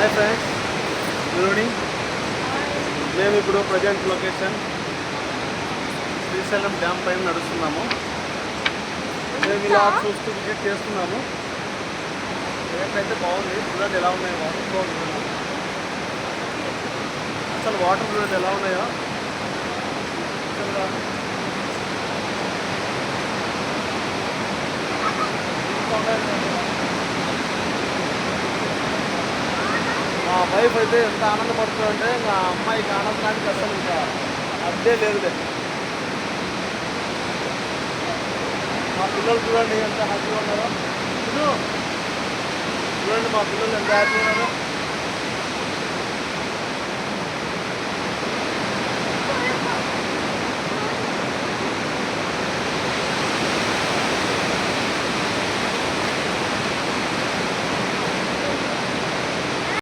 Hi friends good evening మేము ఇప్పుడు present location Srisailam dam పైన నడుస్తున్నాము. మేము ఇలా చూస్తూ విజిట్ చేస్తున్నాము. ఏంటంటే బాగుంది. చూడండి ఎలా ఉన్నాయి వాటర్ ఫ్లో అసలు వాటర్ చూడండి ఎలా ఉన్నాయో అసలు ఇంకా ఉన్నాయి. మా వైఫ్ అయితే ఎంత ఆనందపడుతుందంటే మా అమ్మాయికి ఆనందానికి అసలు ఇంకా అద్దే లేదులే మా పిల్లలు చూడండి ఎంత హ్యాపీగా ఉన్నారో. చూడండి మా పిల్లలు ఎంత హ్యాపీగా ఉన్నారో.